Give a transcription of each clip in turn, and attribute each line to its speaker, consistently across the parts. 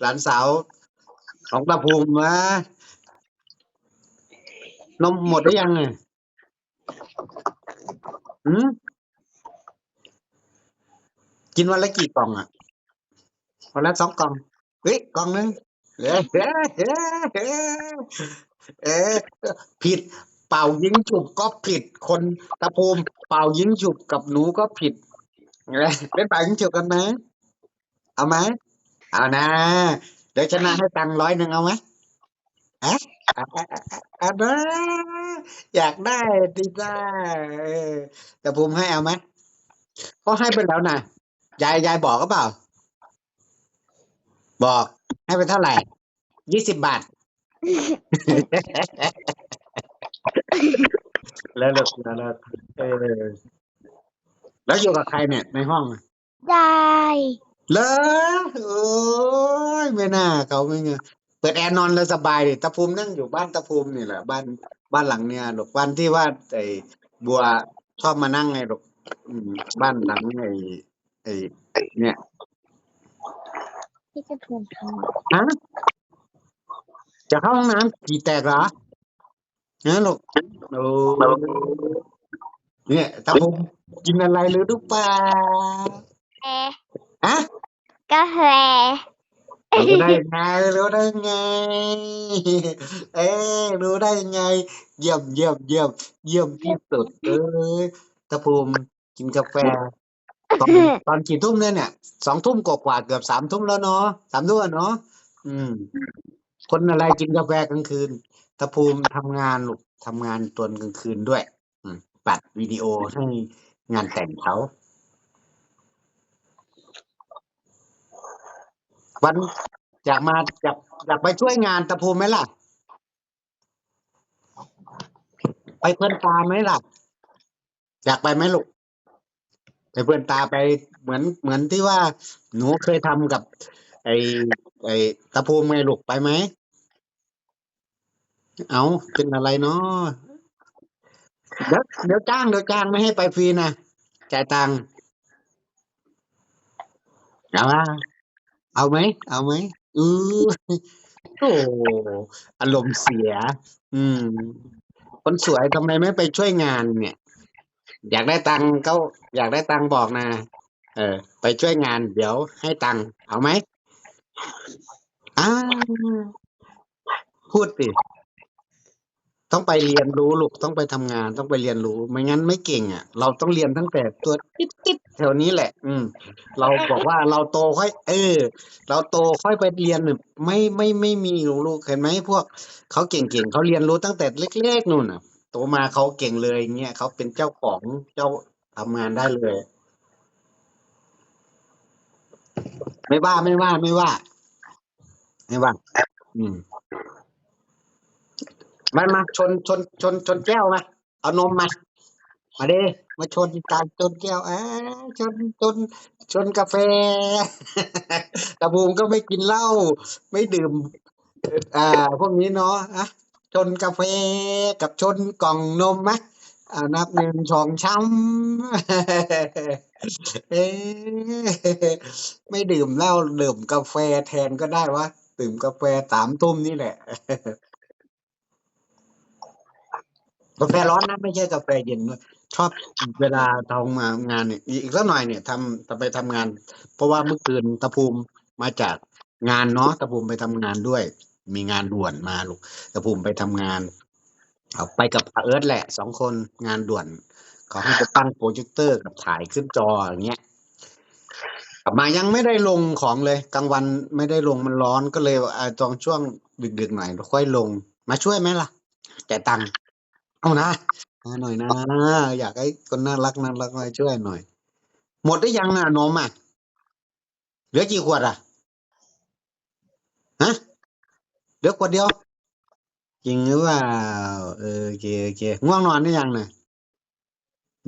Speaker 1: หลานสาวของตาภูมิวะนมหมดหรือยังไงหืมกินวันละกี่กล่องอะวันละสองกล่องเฮ้ยกล่องหนึงเอ้ยเอ้เอ้เอ้ยเอ้ยผิดเป่ายิงฉุบก็ผิดคนตะภูมิเป่ายิงฉุบกับหนูก็ผิดเอ้ยเป็นเป่ายิงฉุบกันไหมเอาไหม เอานะ เดี๋ยวชนะให้ตังค์ร้อยหนึ่งเอาไหมอะอะอะอะอะนะอยากได้ดีได้เออแต่ภูมิให้เอาไหมก็ให้ไปแล้วนะยายยายบอกก็เปล่า บอกให้ไปเท่าไหร่ยี่สิบบาท แล้วเลิกแล้วเลิกเออแล้วอยู่กับใครเนี่ยในห้องอะ
Speaker 2: ได้
Speaker 1: เลอโอ้ยไม่น่าเขาไม่เงยเปิดแอร์นอนเลยสบายดิตะภูมินั่งอยู่บ้านตะภูมินี่แหละ บ้านบ้านหลังเนี่ยหรอกบ้านที่ว่าไอ้บัวชอบมานั่งไงหรอกอืมบ้านหลังไอ้ไอ้เนี่ย
Speaker 2: พี่จะถูกทำไม
Speaker 1: ฮะจะเข้าห้องน้ำกี่แตกเหรอนะลูกโอ้เนี่ยตะภูมิกินอะไรหรือลูกปลา
Speaker 2: เอ๊ะ
Speaker 1: ฮะ
Speaker 2: กาแฟ
Speaker 1: รู้ได้ยังไงรู้ได้ยังไง เอ้ยรู้ได้ยังไง เยี่ยมเยี่ยมเยี่ยมเยี่ยมที่สุดเอ้ยตะภูมิกินกาแฟตอนตอนกี่ทุ่มเนี่ยเนี่ยสองทุ่มกว่าๆเกือบสามทุ่มแล้วเนาะสามทุ่มแล้วเนาะอืม คนอะไรกินกาแฟกลางคืนตะภูมิทำงานลูกทำงานตอนกลางคืนด้วย อืมปัดวิดีโอให้งานแต่งเขา วันอยากมาอยากอยากไปช่วยงานตะภูมิไหมล่ะ ไปเพื่อนตาไหมล่ะ อยากไปไหมลูกไปเพื่อนตาไปเหมือนเหมือนที่ว่า หนูเคยทำกับ ไอ้ไอ้ตะภูมิไงลูกไปไหม เอาเป็นอะไรเนาะเดี๋ยวเดี๋ยวจ้างเดี๋ยวจ้างไม่ให้ไปฟรีนะจ่ายตังค์เอาว่า เอาไหม เอาไหมอือโอ้อารมณ์เสีย อืม คนสวยทำไมไม่ไปช่วยงานเนี่ย อยากได้ตังค์ก็อยากได้ตังค์บอกนะ เออ ไปช่วยงาน เดี๋ยวให้ตังค์เอาไหมอ้าพูดสิต้องไปเรียนรู้ลูกต้องไปทำงาน ต้องไปเรียนรู้ ไม่งั้นไม่เก่งอะ เราต้องเรียนตั้งแต่ตัวติ๊ดๆ แถวนี้แหละ อืม เราบอกว่าเราโตค่อย เออ เราโตค่อยไปเรียนเนี่ยไม่ไม่ไม่มีลูกเห็นไหมพวกเขาเก่งๆเขาเรียนรู้ตั้งแต่เล็กๆนู่นน่ะ โตมาเขาเก่งเลยเงี้ยเขาเป็นเจ้าของเจ้าทำงานได้เลย ไม่ว่าไม่ว่าไม่ว่า ไม่ว่า อืมมามาชนชนชนชนแก้วมาเอานมมา มาดิมาชนตามชนแก้วอ่าชนชนชนกาแฟตะบูมก็ไม่กินเหล้าไม่ดื่ม อ่า พวกนี้เนาะอะชนกาแฟกับชนกล่องนมไหมอ่านับหนึ่งสองช้ำเอ๊ะไม่ดื่มเหล้าดื่มกาแฟแทนก็ได้วะดื่มกาแฟสามทุ่มนี่แหละกาแฟร้อนนะไม่ใช่กาแฟเย็นด้วย ชอบเวลาทำงางานเนี่ยอีกสักหน่อยเนี่ยทำจะไปทำงาน เพราะว่าเมื่อคืนตะภูมิมาจากงานเนาะตะภูมิไปทำงานด้วย มีงานด่วนมาลูกตะภูมิไปทำงานเอาไปกับอาเอิร์ธแหละสองคนงานด่วนเขาให้ไปตั้งโปรเจคเตอร์กับถ่ายขึ้นจออย่างเงี้ยกลับมายังไม่ได้ลงของเลยกลางวันไม่ได้ลงมันร้อนก็เลยอ่าตอนช่วงดึกๆหน่อยค่อยลง มาช่วยไหมล่ะจ่ายตังค์เอานะ มาหน่อยนะ อยากให้คนน่ารักน่ารักมาช่วยหน่อย หมดได้ยังอะนมอะเหลือกี่ขวดอะฮะเหลือขวดเดียวจริงหรือเปล่าเออโอเคโอเคง่วงนอนได้ยังนี่ย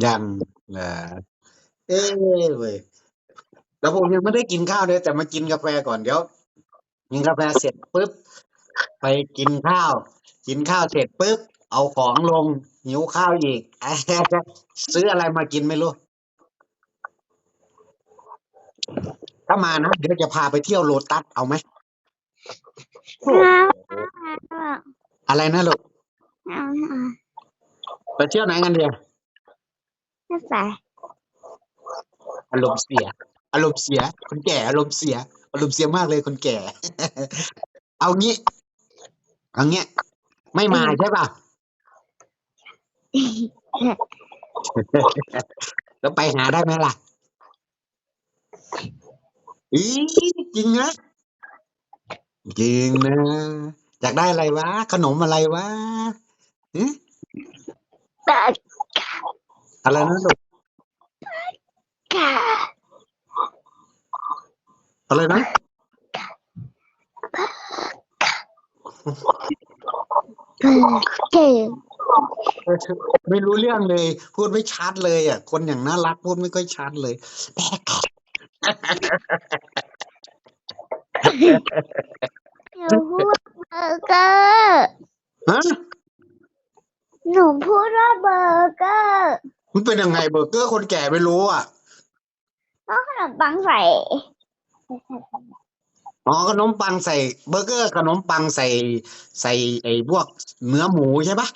Speaker 1: ยังเหรอเอ้ยเว้ยแล้วผมยังไม่ได้กินข้าวเลยแต่มากินกาแฟก่อนเดี๋ยวกินกาแฟเสร็จปุ๊บไปกินข้าว กินข้าวเสร็จปุ๊บ เอาของลง หิวข้าวอีก ซื้ออะไรมากินไม่รู้ ถ้ามานะ เดี๋ยวจะพาไปเที่ยวโลตัสเอาไหม
Speaker 2: เอาเอา
Speaker 1: อะไรนะลูก
Speaker 2: เอาเอา
Speaker 1: ไปเที่ยวไหนกันเดียว
Speaker 2: ไม่ใส่
Speaker 1: อารมณ์เสีย อารมณ์เสีย คนแก่ อารมณ์เสีย อารมณ์เสียมากเลยคนแก่ เอางี้ เอางี้ ไม่มาใช่ป่ะ แล้วไปหาได้ไหมล่ะ อีจริงนะจริงนะอยากได้อะไรวะ ขนมอะไรวะหึ
Speaker 2: แต่
Speaker 1: อะไรนะลูก
Speaker 2: กะ
Speaker 1: อะไรนะ
Speaker 2: เก่ง
Speaker 1: ไม่รู้เรื่องเลย พูดไม่ชัดเลยอะ คนอย่างน่ารักพูดไม่ค่อยชัดเลยแปลก
Speaker 2: หนูพูดเบอร์เกอร์
Speaker 1: ฮะ
Speaker 2: หนูพูดว่าเบอร์เกอร์
Speaker 1: มันเป็นยังไงเบอร์เกอร์คนแก่ไม่รู้อะ
Speaker 2: แล้วขนมปังใส่
Speaker 1: อ๋อขนมปังใส่เบอร์เกอร์ขนมปังใส่ใส่ไอ้พวกเนื้อหมูใช่ปะ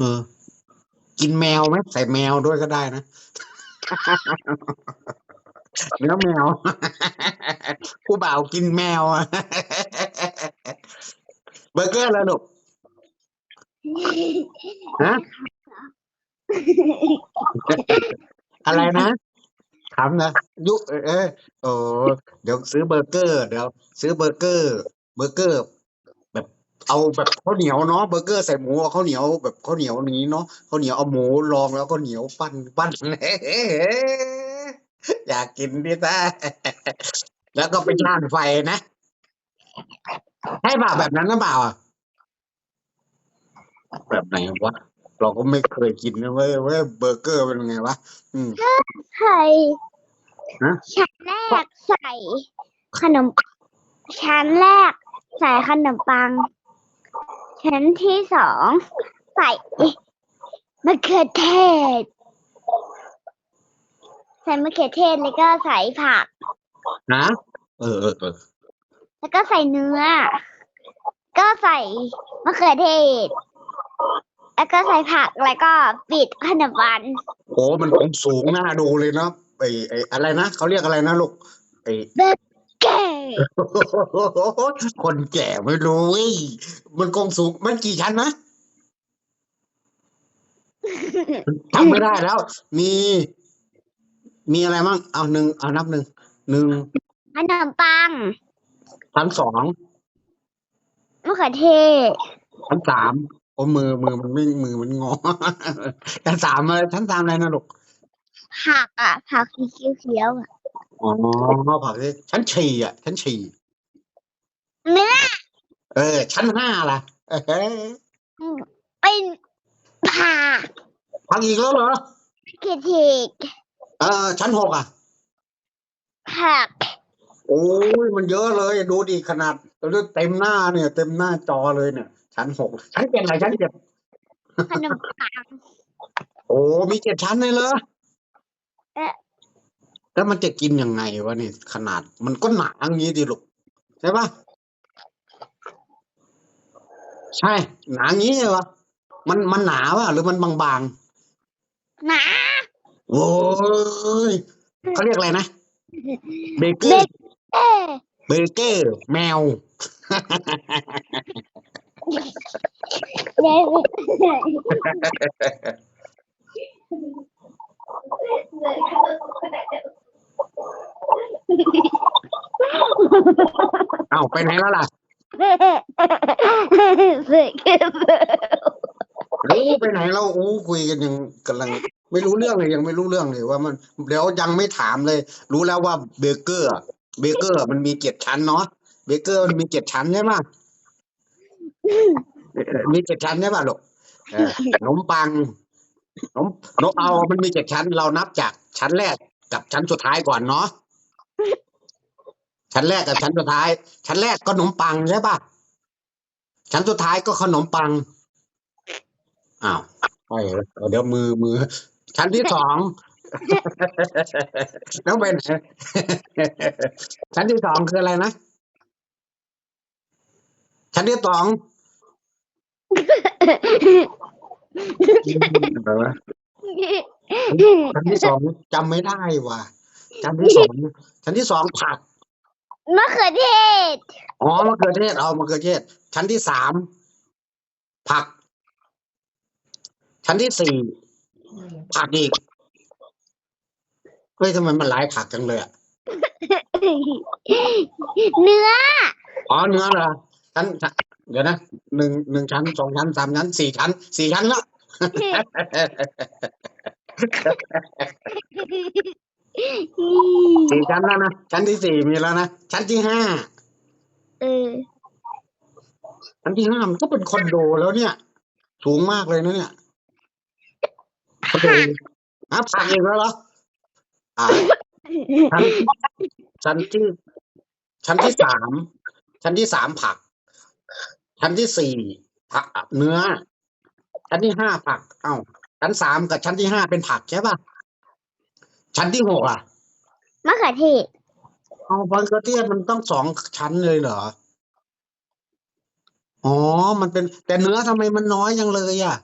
Speaker 1: เออ กินแมวไหมใส่แมวด้วยก็ได้นะเนื้อแมว ผู้บ่าวกินแมวอะเบอร์เกอร์แล้วลูกฮะอะไรนะถามนะยุเออเออโอ้เดี๋ยวซื้อเบอร์เกอร์ เดี๋ยว ซื้อเบอร์เกอร์ เบอร์เกอร์แบบ เอาแบบข้าวเหนียวเนาะเบอร์เกอร์ใส่หมูเอาข้าวเหนียวแบบข้าวเหนียวนี้เนาะข้าวเหนียวเอาหมูรองแล้วก็เหนียวปั้นปั้นอยากกินดิซ่าแล้วก็ไปย่างไฟนะให้เปล่าแบบนั้นหรือเปล่าอะแบบไหนวะเราก็ไม่เคยกินนะเว้ยเว้ยเบอร์เกอร์เป็นไงวะอืม
Speaker 2: ใส่
Speaker 1: ฮะ
Speaker 2: ชั้นแรกใส่ขนม ชั้นแรกใส่ขนมปัง ชั้นที่สองใส่มะเขือเทศ ใส่มะเขือเทศแล้วก็ใส่ผัก
Speaker 1: นะเออเออเออ
Speaker 2: แล้วก็ใส่เนื้อ ก็ใส่มะเขือเทศ แล้วก็ใส่ผักแล้วก็ปิดขนมปัง
Speaker 1: โอ้มันคงสูงหน้าดูเลยเนาะไอไออะไรนะเขาเรียกอะไรนะลูกไอ
Speaker 2: เก๋
Speaker 1: คนแก่ไม่รู้เว้ยมันคงสูงมันกี่ชั้นนะทำไม่ได้แล้ว มี มีอะไรมั่งเอาหนึ่งเอานับหนึ่งหนึ่ง
Speaker 2: ขนมปัง
Speaker 1: ชั้นสอง
Speaker 2: มะเขือเทศ
Speaker 1: ชั้นสามโอ้มือมือมันไม่มือมันงอชั้นสามอะไรชั้นสามอะไรนะลูก
Speaker 2: ผักอะผักสีเขียวๆอะ
Speaker 1: อ๋อผักที่ชั้นฉี่อะชั้นฉี่
Speaker 2: เนื้อ
Speaker 1: เออชั้นห้าล่ะเอ้ย
Speaker 2: เป็นผัก
Speaker 1: พังอีกแล้วเหรอ
Speaker 2: เขือเทศ
Speaker 1: เออชั้นหกอะ
Speaker 2: ผัก
Speaker 1: โอ้ยมันเยอะเลยดูดิขนาดเต็มหน้าเนี่ย เต็มหน้าจอเลยเนี่ย ชั้นหกชั้นเจ็ดอะไรชั้นเจ็ด
Speaker 2: ขนมปัง
Speaker 1: โอ้มีเจ็ดชั้นเลยเหรอ
Speaker 2: เอ๊ะ
Speaker 1: แล้วมันจะกินยังไงวะเนี่ยขนาดมันก็หนาอย่างนี้ดิลูกใช่ปะใช่ หนางี้เลยวะมันมันหนาวะหรือมันบาง
Speaker 2: หนา
Speaker 1: ๆโอ้ยเขาเรียกอะไรนะเบเกอ
Speaker 2: เบ
Speaker 1: ร์
Speaker 2: เอ้ย
Speaker 1: เบเกอร์แมว
Speaker 2: เย้
Speaker 1: เเอ้าไปไหนแล้วล่ะ
Speaker 2: เสือเก็บ
Speaker 1: รู้ไปไหนแล้วอู้คุยกันยังกำลัง ไม่รู้เรื่องเลยยังไม่รู้เรื่องเลยว่ามันเดี๋ยวยังไม่ถามเลย รู้แล้วว่าเบเกอร์ เบเกอร์ มันมีเจ็ดชั้นเนาะเบเกอร์มันมีเจ็ดชั้นใช่ไหมมีเจ็ดชั้นใช่ป่ะลูกขนมปังนมขนมเอา มันมีเจ็ดชั้น เรานับจากชั้นแรก กับชั้นสุดท้ายก่อนเนาะชั้นแรกกับชั้นสุดท้าย ชั้นแรกก็ขนมปังใช่ป่ะชั้นสุดท้ายก็ขนมปังอ้าวไปแล้วเดี๋ยวมือมือ ชั้นที่สองน้องเป็นชั้นที่สองคืออะไรนะชั้นที่สองอะไรวะ ชั้นที่สองจำไม่ได้ว่ะชั้นที่สองชั้นที่สองผัก
Speaker 2: มะเขือเทศ
Speaker 1: อ๋อมะเขือเทศเอามะเขือเทศ ชั้นที่สามผัก ชั้นที่สี่ผักอีกเฮ้ยทำไมมันหลายผักจังเลยอะ
Speaker 2: เนื้อ
Speaker 1: อ๋อเนื้อเหรอชั้นชั้นเดี๋ยวนะหนึ่งหนึ่งชั้นสองชั้นสามชั้นสี่ชั้นสี่ชั้นละ สี่ชั้นแล้วนะ ชั้นที่สี่มีแล้วนะ ชั้นที่ห้า
Speaker 2: เออ
Speaker 1: ชั้นที่ห้ามันก็เป็นคอนโดแล้วเนี่ย สูงมากเลยนะเนี่ยคอนโดอะผักอีกแล้วเหรออ่าชั้นชั้นที่ชั้นที่สามชั้นที่สามผัก ชั้นที่สี่ผักเนื้อ ชั้นที่ห้าผัก เอ้า ชั้นสามกับชั้นที่ห้าเป็นผักใช่ป่ะ ชั้นที่หกอะ
Speaker 2: มะเขือเทศ
Speaker 1: เอามะเขือเทศมันต้องสองชั้นเลยเหรอ อ๋อ มันเป็น แต่เนื้อทำไมมันน้อยจังเลยอะ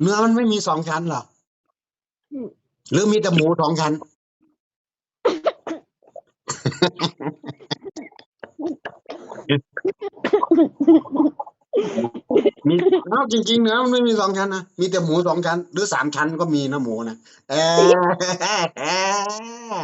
Speaker 1: เนื้อมันไม่มีสองชั้นเหรอ หรือมีแต่หมูสองชั้น มีเอ้าจริงๆเนื้อมันไม่มีสองชั้นนะมีแต่หมูสองชั้น หรือสามชั้นก็มีนะหมูนะเออ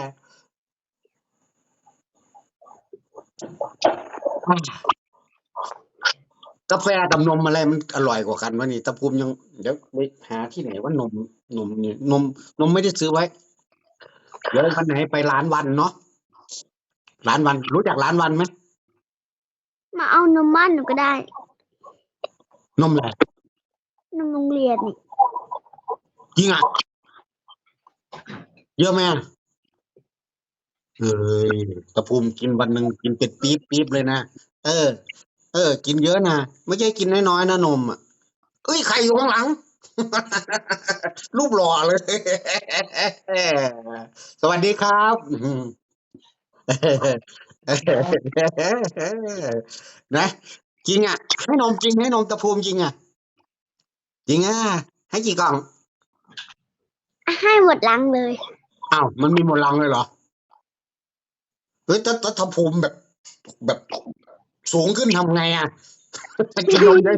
Speaker 1: กาแฟกับนมอะไรมันอร่อยกว่ากันวะนี่ตะภูมิยังเดี๋ยวไปหาที่ไหนว่านมนมเนี่ยนม นมไม่ได้ซื้อไว้ เดี๋ยววันไหนไปร้านวันเนาะร้านวันรู้จักร้านวันไหม
Speaker 2: มาเอานมบ้านหนูก็ได้
Speaker 1: นมอะไร
Speaker 2: นมโรงเรียนนี่
Speaker 1: จริงอะ เยอะไหมอะเอ้ยตะภูมิกินวันหนึ่งกินเป็นปี๊บปี๊บเลยนะ เออ เออ กินเยอะนะ ไม่ใช่กินน้อยๆนะนมอะเอ้ย ใครอยู่ข้างหลัง รูปหล่อเลย สวัสดีครับ นะ จริงอะ ให้นมจริงให้นมตะภูมิจริงอะ จริงอะ ให้กี่กล่อง
Speaker 2: ให้หมดลังเลย
Speaker 1: อ้าว มันมีหมดลังเลยเหรอ เฮ้ยถ้าถ้าถ้าภูมิแบบแบบสูงขึ้นทำไงอะ กินนมได้